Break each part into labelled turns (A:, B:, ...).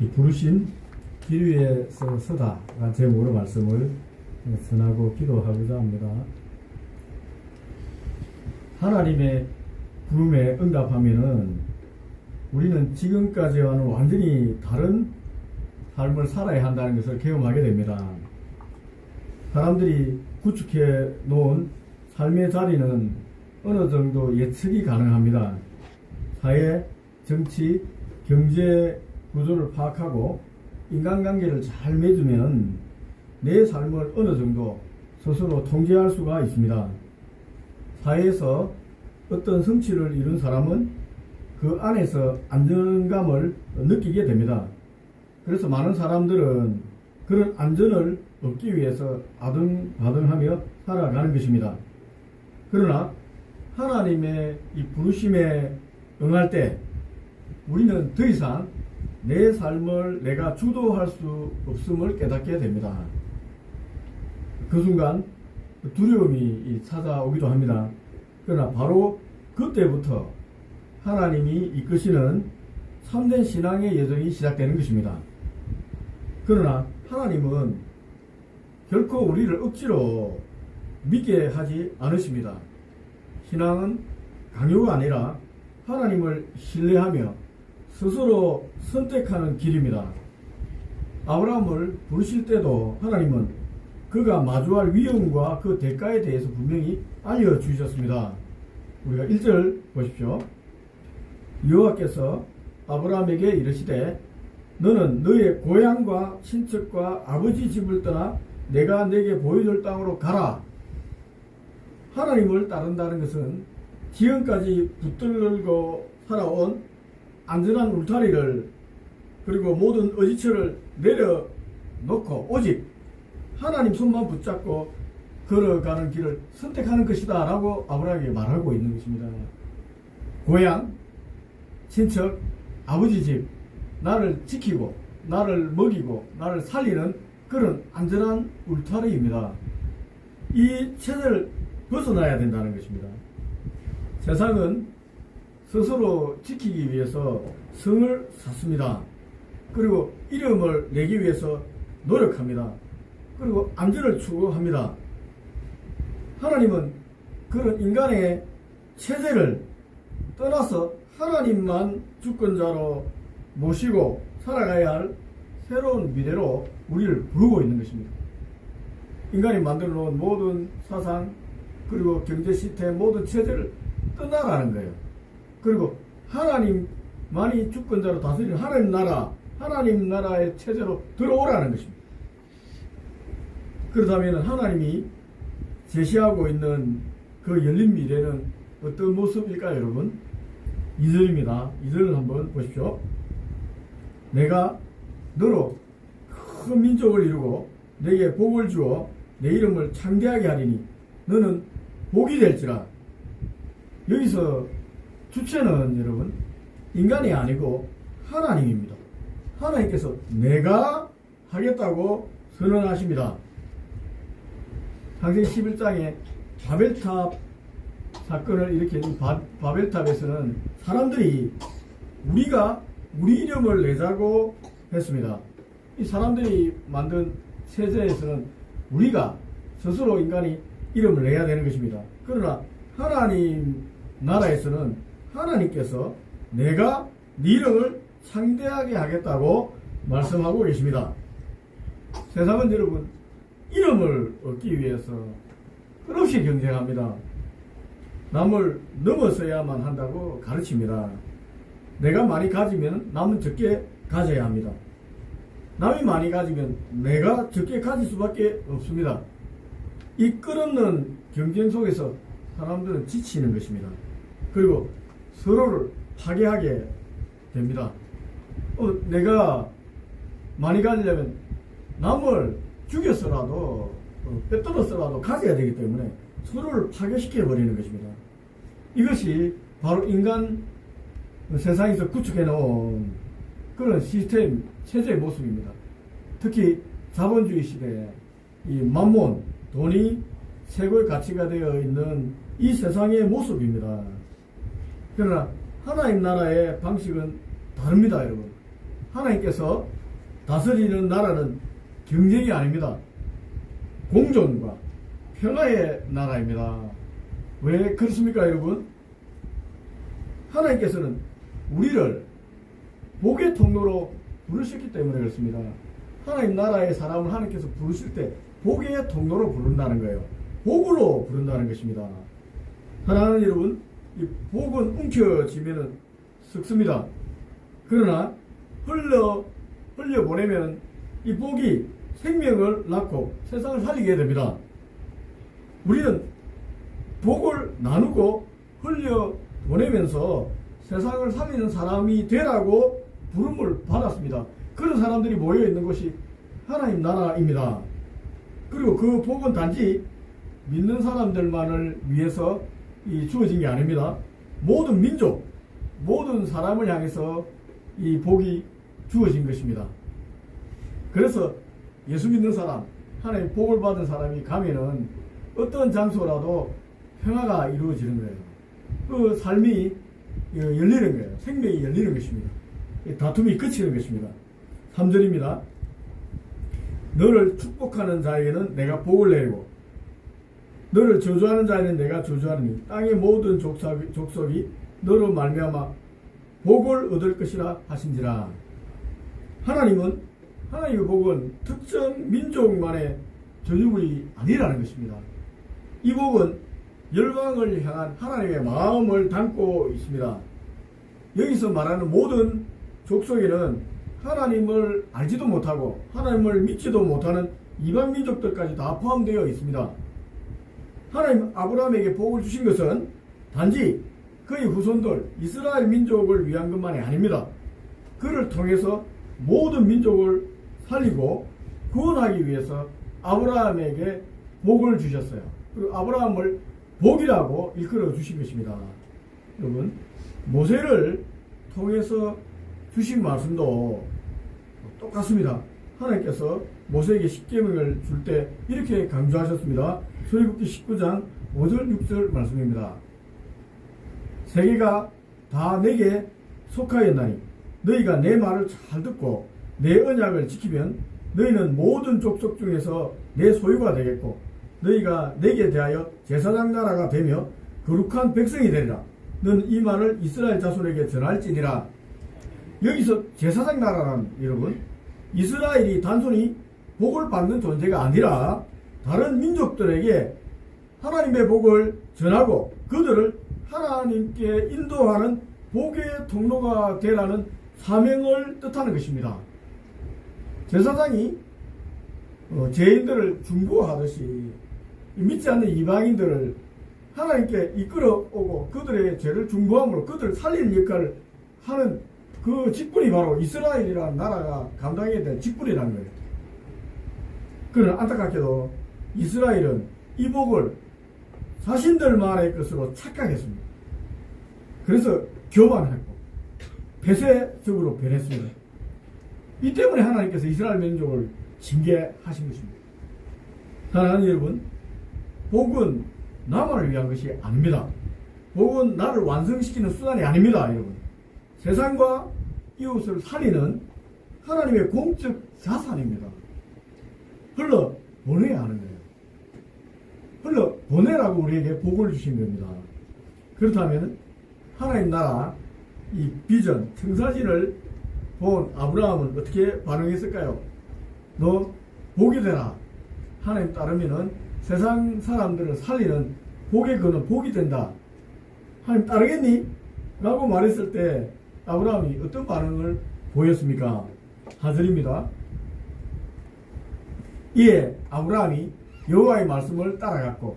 A: 이 부르심 길 위에서 서다가 제목으로 말씀을 전하고 기도하고자 합니다. 하나님의 부름에 응답하면은 우리는 지금까지와는 완전히 다른 삶을 살아야 한다는 것을 경험하게 됩니다. 사람들이 구축해 놓은 삶의 자리는 어느 정도 예측이 가능합니다. 사회, 정치, 경제 구조를 파악하고 인간관계를 잘 맺으면 내 삶을 어느 정도 스스로 통제할 수가 있습니다. 사회에서 어떤 성취를 이룬 사람은 그 안에서 안정감을 느끼게 됩니다. 그래서 많은 사람들은 그런 안전을 얻기 위해서 아등바등하며 살아가는 것입니다. 그러나 하나님의 이 부르심에 응할 때 우리는 더 이상 내 삶을 내가 주도할 수 없음을 깨닫게 됩니다. 그 순간 두려움이 찾아오기도 합니다. 그러나 바로 그때부터 하나님이 이끄시는 참된 신앙의 여정이 시작되는 것입니다. 그러나 하나님은 결코 우리를 억지로 믿게 하지 않으십니다. 신앙은 강요가 아니라 하나님을 신뢰하며 스스로 선택하는 길입니다. 아브라함을 부르실 때도 하나님은 그가 마주할 위험과 그 대가에 대해서 분명히 알려주셨습니다. 우리가 1절 보십시오. 여호와께서 아브라함에게 이르시되 너는 너의 고향과 친척과 아버지 집을 떠나 내가 내게 보여줄 땅으로 가라. 하나님을 따른다는 것은 지금까지 붙들고 살아온 안전한 울타리를 그리고 모든 의지처를 내려놓고 오직 하나님 손만 붙잡고 걸어가는 길을 선택하는 것이다 라고 아브라함에게 말하고 있는 것입니다. 고향, 친척, 아버지 집, 나를 지키고 나를 먹이고 나를 살리는 그런 안전한 울타리입니다. 이 체제를 벗어나야 된다는 것입니다. 세상은 스스로 지키기 위해서 성을 쌓습니다. 그리고 이름을 내기 위해서 노력합니다. 그리고 안전을 추구합니다. 하나님은 그런 인간의 체제를 떠나서 하나님만 주권자로 모시고 살아가야 할 새로운 미래로 우리를 부르고 있는 것입니다. 인간이 만들어 놓은 모든 사상, 그리고 경제 시스템, 모든 체제를 떠나라는 거예요. 그리고 하나님만이 주권자로 다스리는 하나님 나라, 하나님 나라의 체제로 들어오라는 것입니다. 그렇다면 하나님이 제시하고 있는 그 열린 미래는 어떤 모습일까요, 여러분? 2절입니다. 2절을 한번 보십시오. 내가 너로 큰 민족을 이루고 내게 복을 주어 내 이름을 창대하게 하리니 너는 복이 될지라. 여기서 주체는 여러분 인간이 아니고 하나님입니다. 하나님께서 내가 하겠다고 선언하십니다. 창세기 11장에 바벨탑 사건을 일으킨 바, 바벨탑에서는 사람들이 우리가 우리 이름을 내자고 했습니다. 이 사람들이 만든 세제에서는 우리가 스스로 인간이 이름을 내야 되는 것입니다. 그러나 하나님 나라에서는 하나님께서 내가 네 이름을 창대하게 하겠다고 말씀하고 계십니다. 세상은 여러분 이름을 얻기 위해서 끝없이 경쟁합니다. 남을 넘어서야만 한다고 가르칩니다. 내가 많이 가지면 남은 적게 가져야 합니다. 남이 많이 가지면 내가 적게 가질 수밖에 없습니다. 이 끝없는 경쟁 속에서 사람들은 지치는 것입니다. 그리고 서로를 파괴하게 됩니다. 어, 내가 많이 가지려면 남을 죽였어라도 어, 빼떨었어라도 가져야 되기 때문에 서로를 파괴시켜 버리는 것입니다. 이것이 바로 인간 세상에서 구축해 놓은 그런 시스템 체제의 모습입니다. 특히 자본주의 시대에 이 만몬 돈이 최고의 가치가 되어 있는 이 세상의 모습입니다. 그러나 하나님 나라의 방식은 다릅니다, 여러분. 하나님께서 다스리는 나라는 경쟁이 아닙니다. 공존과 평화의 나라입니다. 왜 그렇습니까, 여러분? 하나님께서는 우리를 복의 통로로 부르셨기 때문에 그렇습니다. 하나님 나라의 사람을 하나님께서 부르실 때 복의 통로로 부른다는 거예요. 복으로 부른다는 것입니다. 사랑하는 여러분, 이 복은 움켜쥐면은 썩습니다. 그러나 흘러 흘려 보내면 이 복이 생명을 낳고 세상을 살리게 됩니다. 우리는 복을 나누고 흘려 보내면서 세상을 살리는 사람이 되라고 부름을 받았습니다. 그런 사람들이 모여 있는 것이 하나님 나라입니다. 그리고 그 복은 단지 믿는 사람들만을 위해서 이 주어진 게 아닙니다. 모든 민족, 모든 사람을 향해서 이 복이 주어진 것입니다. 그래서 예수 믿는 사람, 하나님 복을 받은 사람이 가면은 어떤 장소라도 평화가 이루어지는 거예요. 그 삶이 열리는 거예요. 생명이 열리는 것입니다. 다툼이 그치는 것입니다. 3절입니다. 너를 축복하는 자에게는 내가 복을 내리고 너를 저주하는 자에는 내가 저주하느니 땅의 모든 족속이, 족속이 너로 말미암아 복을 얻을 것이라 하신지라. 하나님은 하나님의 복은 특정 민족만의 저주물이 아니라는 것입니다. 이 복은 열방을 향한 하나님의 마음을 담고 있습니다. 여기서 말하는 모든 족속에는 하나님을 알지도 못하고 하나님을 믿지도 못하는 이방 민족들까지 다 포함되어 있습니다. 하나님 아브라함에게 복을 주신 것은 단지 그의 후손들 이스라엘 민족을 위한 것만이 아닙니다. 그를 통해서 모든 민족을 살리고 구원하기 위해서 아브라함에게 복을 주셨어요. 그리고 아브라함을 복이라고 일컬어 주신 것입니다. 여러분 모세를 통해서 주신 말씀도 똑같습니다. 하나님께서 모세에게 십계명을 줄 때 이렇게 강조하셨습니다. 출애굽기 19장 5절 6절 말씀입니다. 세계가 다 내게 속하였나니 너희가 내 말을 잘 듣고 내 언약을 지키면 너희는 모든 족속 중에서 내 소유가 되겠고 너희가 내게 대하여 제사장 나라가 되며 거룩한 백성이 되리라. 너는 이 말을 이스라엘 자손에게 전할지니라. 여기서 제사장 나라란 여러분 이스라엘이 단순히 복을 받는 존재가 아니라 다른 민족들에게 하나님의 복을 전하고 그들을 하나님께 인도하는 복의 통로가 되라는 사명을 뜻하는 것입니다. 제사장이 어, 죄인들을 중보하듯이 믿지 않는 이방인들을 하나님께 이끌어 오고 그들의 죄를 중보함으로 그들을 살리는 역할을 하는 그 직분이 바로 이스라엘이라는 나라가 감당해야 될 직분이라는 거예요. 그러나 안타깝게도 이스라엘은 이 복을 자신들만의 것으로 착각했습니다. 그래서 교만했고 폐쇄적으로 변했습니다. 이 때문에 하나님께서 이스라엘 민족을 징계하신 것입니다. 사랑하는 여러분, 복은 나만을 위한 것이 아닙니다. 복은 나를 완성시키는 수단이 아닙니다, 여러분. 세상과 이웃을 살리는 하나님의 공적 자산입니다. 흘러 보내야 하는 거예요. 흘러 보내라고 우리에게 복을 주신 겁니다. 그렇다면 하나님 나라 이 비전 청사진을 본 아브라함은 어떻게 반응했을까요? 너 복이 되라. 하나님 따르면은 세상 사람들을 살리는 복의 근원 복이 된다. 하나님 따르겠니? 라고 말했을 때 아브라함이 어떤 반응을 보였습니까? 하절입니다. 이에 아브라함이 여호와의 말씀을 따라갔고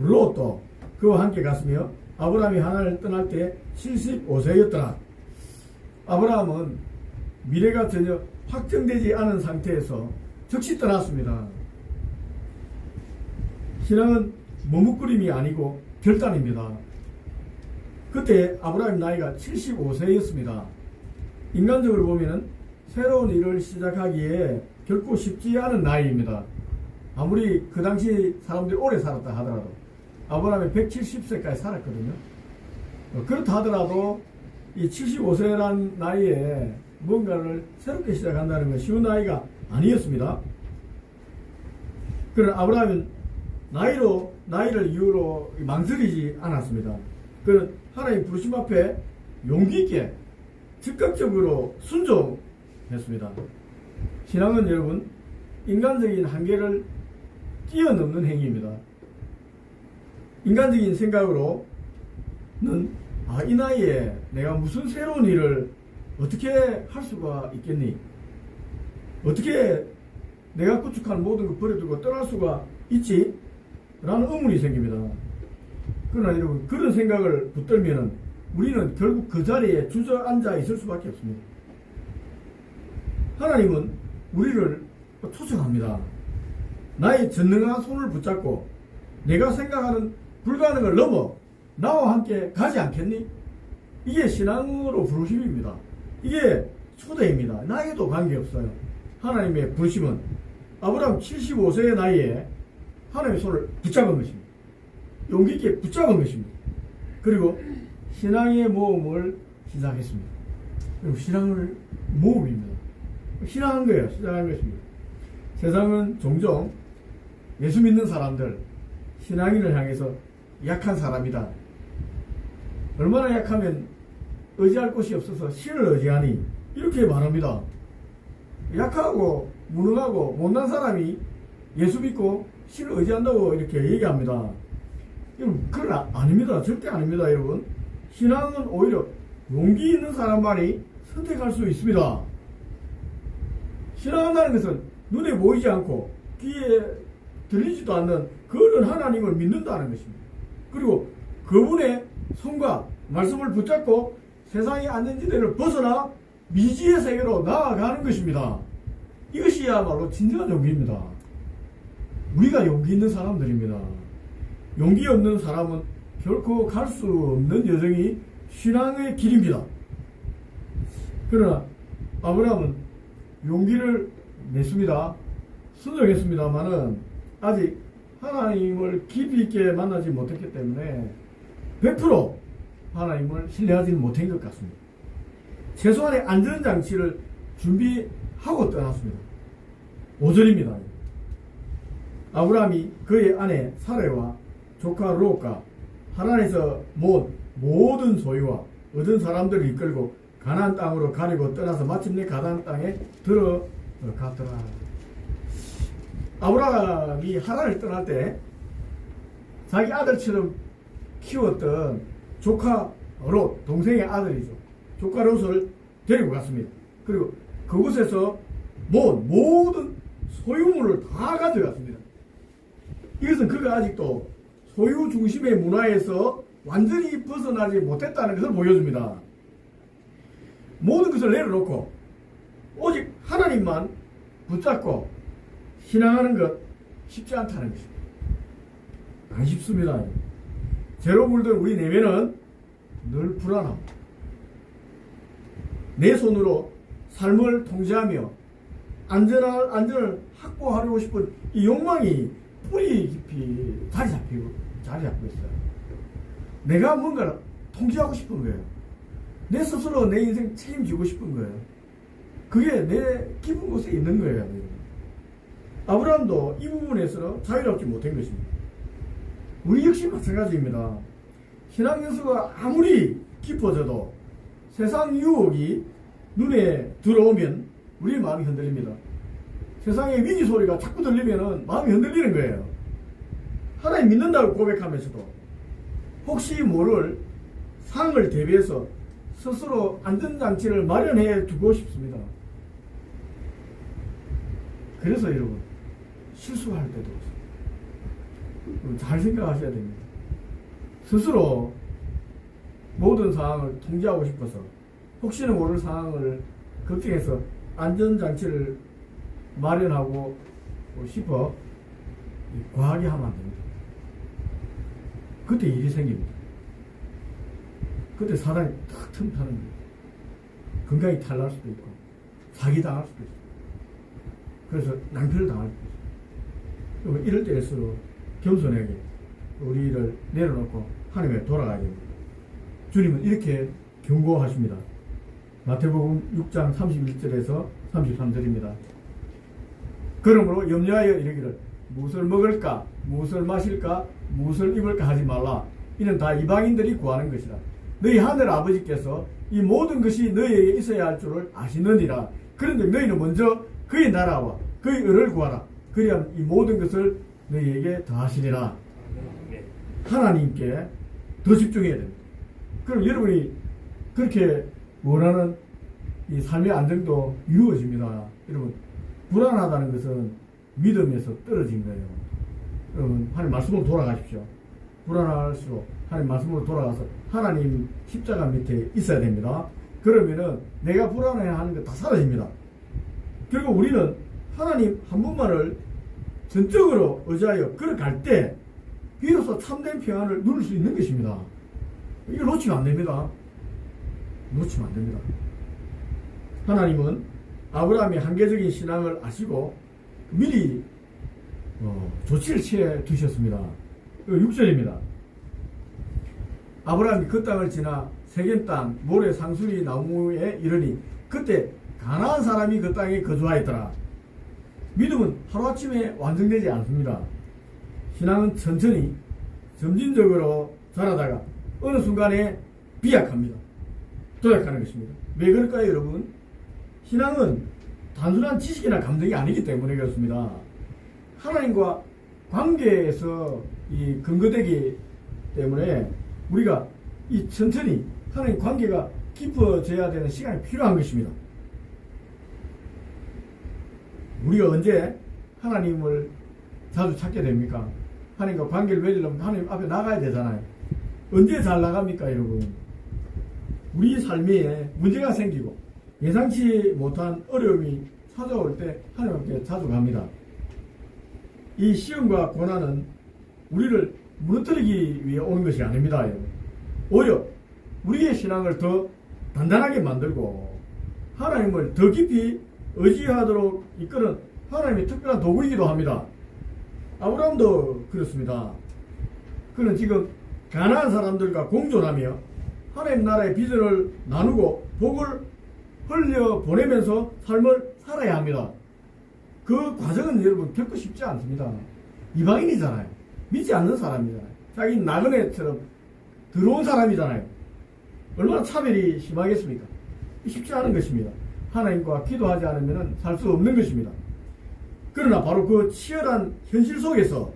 A: 롯도 그와 함께 갔으며 아브라함이 하나를 떠날 때 75세였더라. 아브라함은 미래가 전혀 확정되지 않은 상태에서 즉시 떠났습니다. 신앙은 머뭇거림이 아니고 결단입니다. 그때 아브라함 나이가 75세였습니다. 인간적으로 보면 새로운 일을 시작하기에 결코 쉽지 않은 나이입니다. 아무리 그 당시 사람들이 오래 살았다 하더라도 아브라함이 170세까지 살았거든요. 어, 그렇다 하더라도 이 75세란 나이에 뭔가를 새롭게 시작한다는 건 쉬운 나이가 아니었습니다. 그런 아브라함은 나이로 나이를 이유로 망설이지 않았습니다. 그는 하나님 부르심 앞에 용기 있게 즉각적으로 순종했습니다. 신앙은 여러분 인간적인 한계를 뛰어넘는 행위입니다. 인간적인 생각으로는 아, 이 나이에 내가 무슨 새로운 일을 어떻게 할 수가 있겠니? 어떻게 내가 구축한 모든 걸 버려두고 떠날 수가 있지? 라는 의문이 생깁니다. 그러나 여러분, 그런 생각을 붙들면 우리는 결국 그 자리에 주저앉아 있을 수밖에 없습니다. 하나님은 우리를 초청합니다. 나의 전능한 손을 붙잡고 내가 생각하는 불가능을 넘어 나와 함께 가지 않겠니? 이게 신앙으로 부르심입니다. 이게 초대입니다. 나이에도 관계없어요. 하나님의 부르심은 아브라함 75세의 나이에 하나님의 손을 붙잡은 것입니다. 용기 있게 붙잡은 것입니다. 그리고 신앙의 모험을 시작했습니다. 그리고 신앙을 모험입니다. 신앙한 거예요. 시작한 것입니다. 세상은 종종 예수 믿는 사람들, 신앙인을 향해서 약한 사람이다. 얼마나 약하면 의지할 곳이 없어서 신을 의지하니 이렇게 말합니다. 약하고 무능하고 못난 사람이 예수 믿고 신을 의지한다고 이렇게 얘기합니다. 여러분 그건 아- 아닙니다. 절대 아닙니다, 여러분. 신앙은 오히려 용기 있는 사람만이 선택할 수 있습니다. 신앙한다는 것은 눈에 보이지 않고 귀에 들리지도 않는 그런 하나님을 믿는다는 것입니다. 그리고 그분의 손과 말씀을 붙잡고 세상의 안전지대를 벗어나 미지의 세계로 나아가는 것입니다. 이것이야말로 진정한 용기입니다. 우리가 용기 있는 사람들입니다. 용기 없는 사람은 결코 갈 수 없는 여정이 신앙의 길입니다. 그러나 아브라함은 용기를 냈습니다. 순종했습니다만은 아직 하나님을 깊이 있게 만나지 못했기 때문에 100% 하나님을 신뢰하지 못한 것 같습니다. 최소한의 안전장치를 준비하고 떠났습니다. 오전입니다. 아브라함이 그의 아내 사레와 조카 롯과 하란에서 모은 모든 소유와 얻은 사람들을 이끌고 가나안 땅으로 가리고 떠나서 마침내 가나안 땅에 들어갔더라. 아브라함이 하란을 떠날 때 자기 아들처럼 키웠던 조카 롯, 동생의 아들이죠. 조카 롯을 데리고 갔습니다. 그리고 그곳에서 모은 모든 소유물을 다 가져갔습니다. 이것은 그가 아직도 소유 중심의 문화에서 완전히 벗어나지 못했다는 것을 보여줍니다. 모든 것을 내려놓고 오직 하나님만 붙잡고 신앙하는 것 쉽지 않다는 것입니다. 안 쉽습니다. 죄로 물든 우리 내면은 늘 불안합니다. 내 손으로 삶을 통제하며 안전할, 안전을 확보하려고 싶은 이 욕망이 뿌리 깊이 자리 잡히고, 자리 잡고 있어요. 내가 뭔가를 통제하고 싶은 거예요. 내 스스로 내 인생 책임지고 싶은 거예요. 그게 내 깊은 곳에 있는 거예요. 아브라함도 이 부분에서 자유롭지 못한 것입니다. 우리 역시 마찬가지입니다. 신앙 연수가 아무리 깊어져도 세상 유혹이 눈에 들어오면 우리 마음이 흔들립니다. 세상의 위기 소리가 자꾸 들리면 마음이 흔들리는 거예요. 하나님 믿는다고 고백하면서도 혹시 모를 상을 대비해서 스스로 안전장치를 마련해 두고 싶습니다. 그래서 여러분 실수할 때도 있어요. 잘 생각하셔야 됩니다. 스스로 모든 상황을 통제하고 싶어서 혹시나 모를 상황을 걱정해서 안전장치를 마련하고 싶어 과하게 하면 안 됩니다. 그때 일이 생깁니다. 그때 사람이 탁 틈타는 거예요. 건강이 탈날 수도 있고 사기 당할 수도 있고 그래서 낭패를 당할 수도. 그러면 이럴 때일수록 겸손하게 우리를 내려놓고 하나님에 돌아가야 됩니다. 주님은 이렇게 경고하십니다. 마태복음 6장 31절에서 33절입니다. 그러므로 염려하여 이르기를 무엇을 먹을까, 무엇을 마실까, 무엇을 입을까 하지 말라. 이는 다 이방인들이 구하는 것이라. 너희 하늘 아버지께서 이 모든 것이 너희에게 있어야 할 줄을 아시느니라. 그런데 너희는 먼저 그의 나라와 그의 의를 구하라. 그리하면 이 모든 것을 너희에게 더하시리라. 하나님께 더 집중해야 됩니다. 그럼 여러분이 그렇게 원하는 이 삶의 안정도 이루어집니다. 여러분, 불안하다는 것은 믿음에서 떨어진 거예요. 여러분, 하나님 말씀으로 돌아가십시오. 불안할수록 하나님 말씀으로 돌아가서 하나님 십자가 밑에 있어야 됩니다. 그러면은 내가 불안해 하는 게다 사라집니다. 결국 우리는 하나님 한 분만을 전적으로 의지하여 걸어갈 때 비로소 참된 평안을 누릴 수 있는 것입니다. 이걸 놓치면 안 됩니다. 놓치면 안 됩니다. 하나님은 아브라함의 한계적인 신앙을 아시고 미리 어, 조치를 취해 두셨습니다. 6절입니다. 아브라함이 그 땅을 지나 세겜 땅 모래 상수리 나무에 이르니 그때 가나안 사람이 그 땅에 거주하였더라. 믿음은 하루아침에 완성되지 않습니다. 신앙은 천천히 점진적으로 자라다가 어느 순간에 비약합니다. 도약하는 것입니다. 왜 그럴까요, 여러분? 신앙은 단순한 지식이나 감정이 아니기 때문에 그렇습니다. 하나님과 관계에서 이 근거되기 때문에 우리가 이 천천히 하나님 관계가 깊어져야 되는 시간이 필요한 것입니다. 우리가 언제 하나님을 자주 찾게 됩니까? 하나님과 관계를 맺으려면 하나님 앞에 나가야 되잖아요. 언제 잘 나갑니까, 여러분? 우리 삶에 문제가 생기고 예상치 못한 어려움이 찾아올 때 하나님께 자주 갑니다. 이 시험과 고난은 우리를 무너뜨리기 위해 오는 것이 아닙니다. 오히려 우리의 신앙을 더 단단하게 만들고 하나님을 더 깊이 의지하도록 이끄는 하나님의 특별한 도구이기도 합니다. 아브라함도 그렇습니다. 그는 지금 가난한 사람들과 공존하며 하나님 나라의 비전을 나누고 복을 흘려 보내면서 삶을 살아야 합니다. 그 과정은 여러분 결코 쉽지 않습니다. 이방인이잖아요. 믿지 않는 사람이잖아요. 자기 나그네처럼 들어온 사람이잖아요. 얼마나 차별이 심하겠습니까? 쉽지 않은 것입니다. 하나님과 기도하지 않으면 살 수 없는 것입니다. 그러나 바로 그 치열한 현실 속에서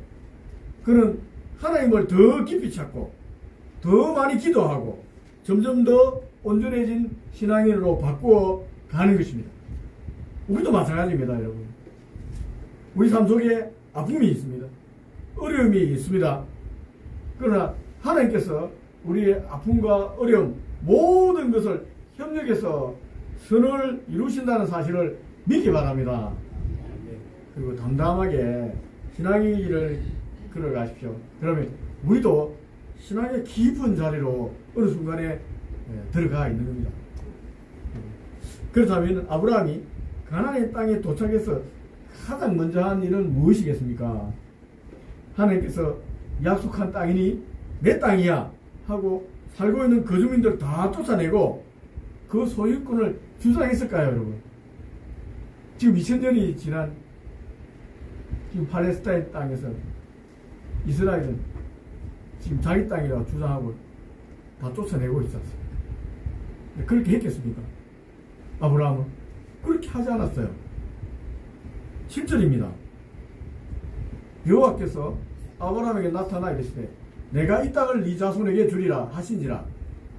A: 그는 하나님을 더 깊이 찾고 더 많이 기도하고 점점 더 온전해진 신앙인으로 바꾸어 가는 것입니다. 우리도 마찬가지입니다, 여러분. 우리 삶 속에 아픔이 있습니다. 어려움이 있습니다. 그러나 하나님께서 우리의 아픔과 어려움 모든 것을 협력해서 선을 이루신다는 사실을 믿기 바랍니다. 그리고 담담하게 신앙의 길을 걸어가십시오. 그러면 우리도 신앙의 깊은 자리로 어느 순간에 예, 들어가 있는 겁니다. 그렇다면 아브라함이 가나안의 땅에 도착해서 가장 먼저 한 일은 무엇이겠습니까? 하나님께서 약속한 땅이니 내 땅이야 하고 살고 있는 거주민들 다 쫓아내고 그 소유권을 주장했을까요, 여러분? 지금 2000년이 지난 지금 팔레스타인 땅에서 이스라엘은 지금 자기 땅이라고 주장하고 다 쫓아내고 있었어요. 그렇게 했겠습니까? 아브라함은 그렇게 하지 않았어요. 7절입니다. 여호와께서 아브라함에게 나타나 이르시되 내가 이 땅을 네 자손에게 주리라 하신지라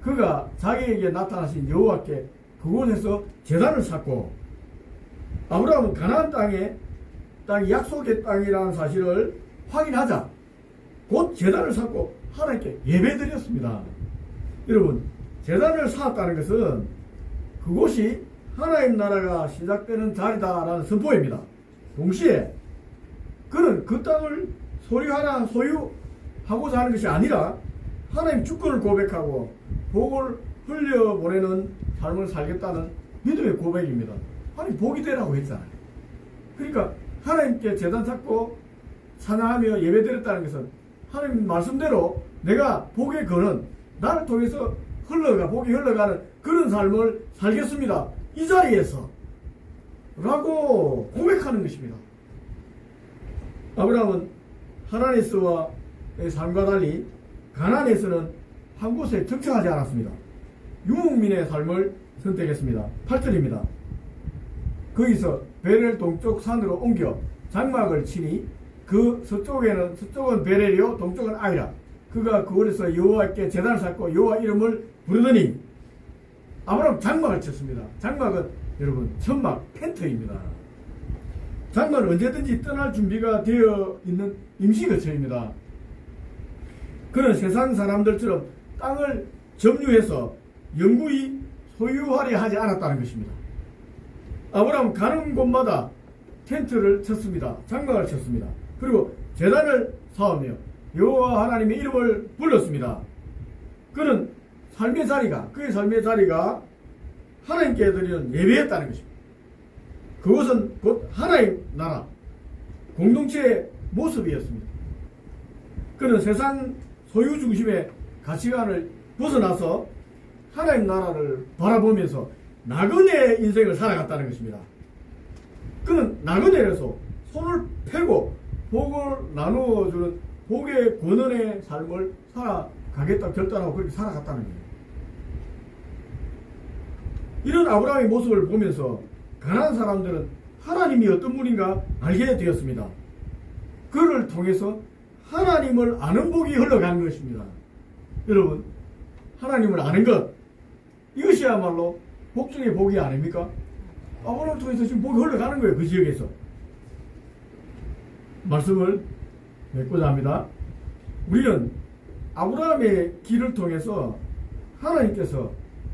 A: 그가 자기에게 나타나신 여호와께 그곳에서 제단을 쌓고 아브라함은 가나안 땅에 땅이 약속의 땅이라는 사실을 확인하자 곧 제단을 쌓고 하나님께 예배드렸습니다. 여러분 제단을 쌓았다는 것은 그곳이 하나님 나라가 시작되는 자리다라는 선포입니다. 동시에 그는 그 땅을 소유하나 소유하고자 하는 것이 아니라 하나님 주권을 고백하고 복을 흘려보내는 삶을 살겠다는 믿음의 고백입니다. 하나님 복이 되라고 했잖아요. 그러니까 하나님께 재단 찾고 찬양하며 예배드렸다는 것은 하나님 말씀대로 내가 복의 근은 나를 통해서 흘러가 복이 흘러가는 그런 삶을 살겠습니다. 이 자리에서 라고 고백하는 것입니다. 아브라함은 하나네스와의 삶과 달리 가나안에서는 한 곳에 정착하지 않았습니다. 유목민의 삶을 선택했습니다. 8절입니다. 거기서 베렐 동쪽 산으로 옮겨 장막을 치니 그 서쪽에는 서쪽은 베렐이요 동쪽은 아이라 그가 그곳에서 여호와께 제단을 쌓고 여호와 이름을 부르더니 아브라함 장막을 쳤습니다. 장막은 여러분 천막 텐트입니다. 장막은 언제든지 떠날 준비가 되어 있는 임시 거처입니다. 그는 세상 사람들처럼 땅을 점유해서 영구히 소유하려 하지 않았다는 것입니다. 아브라함 가는 곳마다 텐트를 쳤습니다. 장막을 쳤습니다. 그리고 재단을 쌓으며 여호와 하나님의 이름을 불렀습니다. 그는 삶의 자리가 그의 삶의 자리가 하나님께 드리는 예배였다는 것입니다. 그것은 곧 하나님 나라 공동체의 모습이었습니다. 그는 세상 소유 중심의 가치관을 벗어나서 하나님 나라를 바라보면서 나그네 인생을 살아갔다는 것입니다. 그는 나그네에서 손을 펴고 복을 나누어주는 복의 권원의 삶을 살아가겠다 결단하고 그렇게 살아갔다는 거예요. 이런 아브라함의 모습을 보면서 가난한 사람들은 하나님이 어떤 분인가 알게 되었습니다. 그를 통해서 하나님을 아는 복이 흘러가는 것입니다. 여러분, 하나님을 아는 것, 이것이야말로 복 중의 복이 아닙니까? 아브라함을 통해서 지금 복이 흘러가는 거예요, 그 지역에서. 말씀을 맺고자 합니다. 우리는 아브라함의 길을 통해서 하나님께서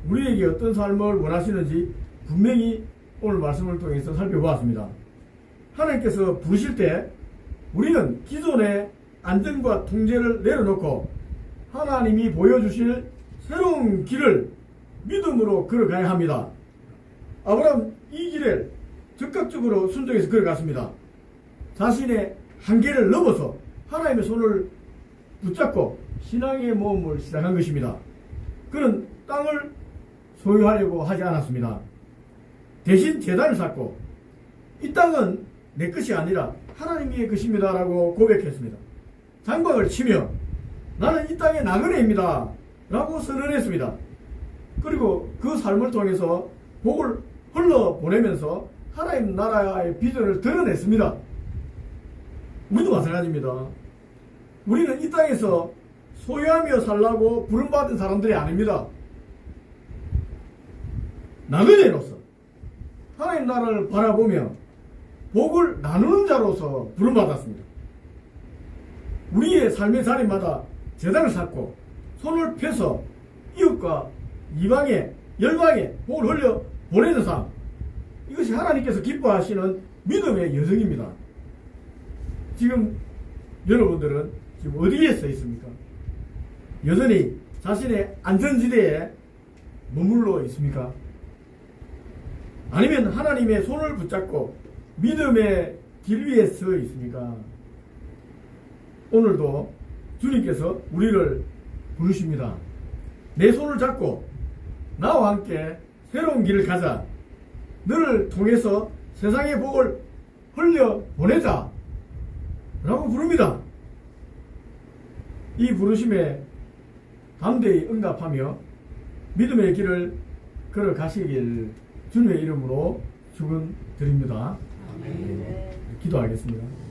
A: 우리에게 어떤 삶을 원하시는지 분명히 오늘 말씀을 통해서 살펴보았습니다. 하나님께서 부르실 때 우리는 기존의 안전과 통제를 내려놓고 하나님이 보여주실 새로운 길을 믿음으로 걸어가야 합니다. 아브라함 이 길을 적극적으로 순종해서 걸어갔습니다. 자신의 한계를 넘어서 하나님의 손을 붙잡고 신앙의 모험을 시작한 것입니다. 그는 땅을 소유하려고 하지 않았습니다. 대신 재단을 쌓고 이 땅은 내 것이 아니라 하나님의 것입니다 라고 고백했습니다. 장박을 치며 나는 이 땅의 나그네입니다. 라고 선언했습니다. 그리고 그 삶을 통해서 복을 흘러보내면서 하나님 나라의 비전을 드러냈습니다. 우리도 마찬가지입니다. 우리는 이 땅에서 소유하며 살라고 부름받은 사람들이 아닙니다. 나그네로서 하나님 나라를 바라보며 복을 나누는 자로서 부름받았습니다. 우리의 삶의 자리마다 재단을 쌓고 손을 펴서 이웃과 이방에 열방에 복을 흘려 보내는 삶 이것이 하나님께서 기뻐하시는 믿음의 여정입니다. 지금 여러분들은 지금 어디에 서 있습니까? 여전히 자신의 안전지대에 머물러 있습니까? 아니면 하나님의 손을 붙잡고 믿음의 길 위에 서 있습니까? 오늘도 주님께서 우리를 부르십니다. 내 손을 잡고 나와 함께 새로운 길을 가자. 너를 통해서 세상의 복을 흘려 보내자. 라고 부릅니다. 이 부르심에 담대히 응답하며 믿음의 길을 걸어 가시길 주님의 이름으로 축원드립니다. 기도하겠습니다.